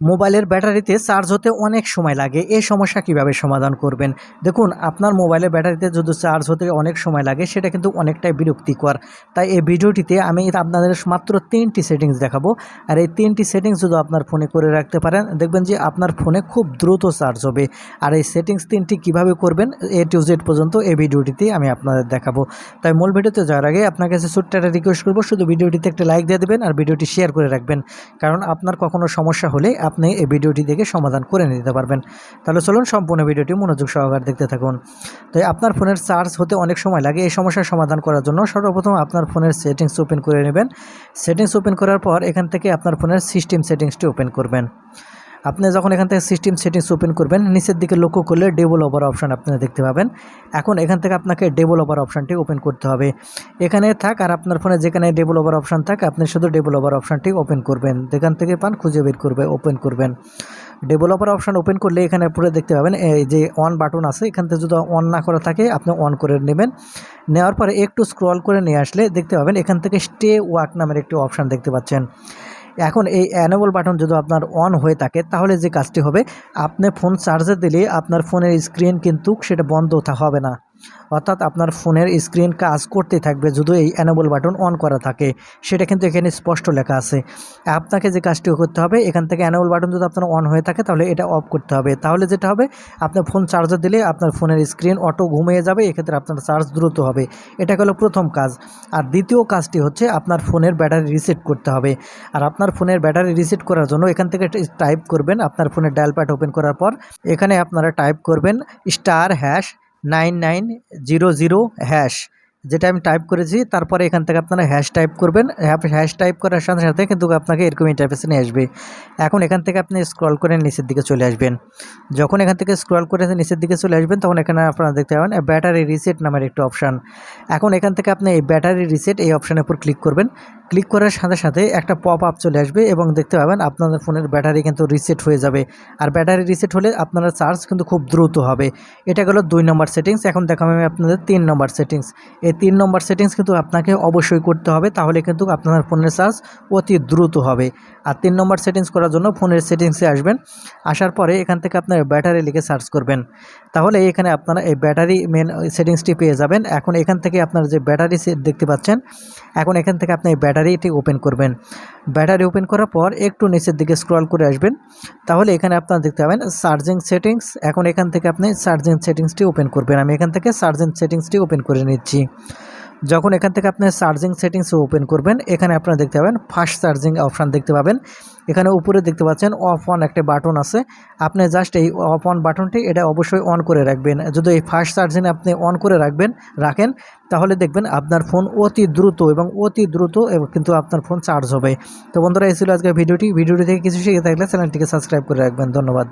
মোবাইলের ব্যাটারিতে চার্জ হতে অনেক সময় লাগে। এই সমস্যা কীভাবে সমাধান করবেন? দেখুন, আপনার মোবাইলের ব্যাটারিতে যদি চার্জ হতে অনেক সময় লাগে, সেটা কিন্তু অনেকটাই বিরক্তিকর। তাই এই ভিডিওটিতে আমি আপনাদের মাত্র তিনটি সেটিংস দেখাবো। আর এই তিনটি সেটিংস যদি আপনার ফোনে করে রাখতে পারেন, দেখবেন যে আপনার ফোনে খুব দ্রুত চার্জ হবে। আর এই সেটিংস তিনটি কীভাবে করবেন, এ টু জেড পর্যন্ত এই ভিডিওটিতে আমি আপনাদের দেখাবো। তাই মূল ভিডিওতে যাওয়ার আগে আপনার কাছে ছোট্ট একটা রিকোয়েস্ট করব, শুধু ভিডিওটিতে একটা লাইক দিয়ে দেবেন আর ভিডিওটি শেয়ার করে রাখবেন। কারণ আপনার কখনো সমস্যা হলে আপনি এই ভিডিওটি দেখে সমাধান করে নিতে পারবেন। তাহলে চলুন সম্পূর্ণ ভিডিওটি মনোযোগ সহকারে দেখতে থাকুন। তাই আপনার ফোনের চার্জ হতে অনেক সময় লাগে। এই সমস্যার সমাধান করার জন্য সর্বপ্রথম আপনার ফোনের সেটিংস ওপেন করে নেবেন। সেটিংস ওপেন করার পর এখান থেকে আপনার ফোনের সিস্টেম সেটিংসটি ওপেন করবেন। আপনি যখন এখান থেকে সিস্টেম সেটিংস ওপেন করবেন, নিচের দিকে লক্ষ্য করলে ডেভেলপার অপশান আপনারা দেখতে পাবেন। এখন এখান থেকে আপনাকে ডেভেলপার অপশানটি ওপেন করতে হবে। এখানে থাক আর আপনার ফোনে যেখানে ডেভেলপার অপশান থাক, আপনি শুধু ডেভেলপার অপশানটি ওপেন করবেন। যেখান থেকে পান খুঁজে বের করবে ওপেন করবেন। ডেভেলপার অপশান ওপেন করলে এখানে পুরো দেখতে পাবেন, এই যে অন বাটন আছে, এখান থেকে যদি অন না করা থাকে, আপনি অন করে নেবেন। নেওয়ার পরে একটু স্ক্রল করে নিয়ে আসলে দেখতে পাবেন, এখান থেকে স্টে ওয়াক নামের একটি অপশান দেখতে পাচ্ছেন। এখন এই অ্যানেবল বাটন যদি আপনার অন হয়ে থাকে, তাহলে যে কাজটি হবে, আপনি ফোন চার্জে দিলে আপনার ফোনের স্ক্রিন কিন্তু সেটা বন্ধ হবে না। অর্থাৎ আপনার ফোনের স্ক্রিন কাজ করতে থাকবে যদি এই অ্যানেবল বাটন অন করা থাকে। সেটা কিন্তু এখানে স্পষ্ট লেখা আছে। আপনাকে যে কাজটি করতে হবে, এখান থেকে অ্যানেবল বাটন যদি আপনার অন হয়ে থাকে, তাহলে এটা অফ করতে হবে। তাহলে যেটা হবে, আপনার ফোন চার্জার দিলে আপনার ফোনের স্ক্রিন অটো ঘুমিয়ে যাবে, এক্ষেত্রে আপনার চার্জ দ্রুত হবে। এটা হলো প্রথম কাজ। আর দ্বিতীয় কাজটি হচ্ছে, আপনার ফোনের ব্যাটারি রিসেট করতে হবে। আর আপনার ফোনের ব্যাটারি রিসেট করার জন্য এখান থেকে টাইপ করবেন, আপনার ফোনের ডায়াল প্যাড ওপেন করার পর, এখানে আপনারা টাইপ করবেন star hash nine nine zero zero hash. যেটা আমি টাইপ করেছি, তারপরে এখান থেকে আপনারা হ্যাশ টাইপ করবেন। হ্যাশ টাইপ করার সাথে সাথে কিন্তু আপনাকে এরকম ইন্টারফেসে নিয়ে আসবে। এখন এখান থেকে আপনি স্ক্রল করে নিচের দিকে চলে আসবেন। যখন এখান থেকে স্ক্রল করে নিচের দিকে চলে আসবেন, তখন এখানে আপনারা দেখতে পাবেন ব্যাটারি রিসেট নামের একটি অপশান এখন এখান থেকে আপনি এই ব্যাটারি রিসেট এই অপশানের উপর ক্লিক করবেন। ক্লিক করার সাথে সাথে একটা পপ আপ চলে আসবে এবং দেখতে পাবেন আপনাদের ফোনের ব্যাটারি কিন্তু রিসেট হয়ে যাবে। আর ব্যাটারি রিসেট হলে আপনার চার্জ কিন্তু খুব দ্রুত হবে। এটা গেলো দুই নম্বর সেটিংস এখন দেখাবো আমি আপনাদের তিন নম্বর সেটিংস এই তিন নম্বর সেটিংস কিন্তু আপনাকে অবশ্যই করতে হবে। তাহলে কিন্তু আপনার ফোনের চার্জ অতি দ্রুত হবে। আর তিন নম্বর সেটিংস করার জন্য ফোনের সেটিংসে আসবেন। আসার পরে এখান থেকে আপনার ব্যাটারি লিখে সার্চ করবেন। তাহলে এখানে আপনারা এই ব্যাটারি মেন সেটিংসটি পেয়ে যাবেন। এখন এখান থেকে আপনার যে ব্যাটারি দেখতে পাচ্ছেন, এখন এখান থেকে আপনি এই ব্যাটারিটি ওপেন করবেন। ব্যাটারি ওপেন করার পর একটু নিচের দিকে স্ক্রল করে আসবেন। তাহলে এখানে আপনারা দেখতে পাবেন চার্জিং সেটিংস এখন এখান থেকে আপনি চার্জিং সেটিংসটি ওপেন করবেন। আমি এখান থেকে চার্জিং সেটিংসটি ওপেন করে নিচ্ছি। যখন এখান থেকে আপনি চার্জিং সেটিংস ওপেন করবেন, এখানে আপনারা দেখতে পাবেন ফাস্ট চার্জিং অপশান দেখতে পাবেন। এখানে উপরে দেখতে পাচ্ছেন অফ অন একটা বাটন আছে। আপনি জাস্ট এই অফ অন বাটনটি এটা অবশ্যই অন করে রাখবেন। যদি এই ফাস্ট চার্জিং আপনি অন করে রাখবেন, রাখেন, তাহলে দেখবেন আপনার ফোন অতি দ্রুত এবং অতি দ্রুত এবং কিন্তু আপনার ফোন চার্জ হবে। তো বন্ধুরা, এই ছিল আজকের ভিডিওটি। ভিডিওটি থেকে কিছু শিখে থাকলে চ্যানেলটিকে সাবস্ক্রাইব করে রাখবেন। ধন্যবাদ।